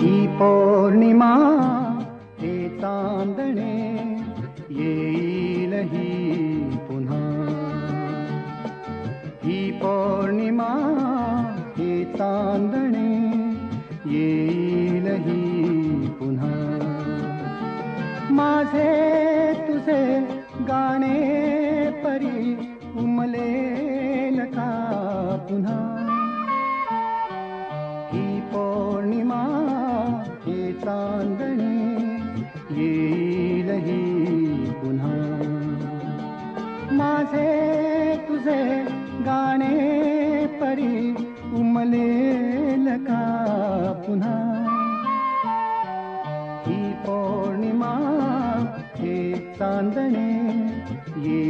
ही पौर्णिमा हे तांदणे येईल ही पुन्हा. ही पौर्णिमा हे तांदणे येईलही पुन्हा. माझे तुझे गाणे परी उमले का पुन्हा? आँगन ये लगी पुनः माझे तुझे गाणे परी उमले लका पुन्हा। ही पौर्णिमा, हे चांदणे, ये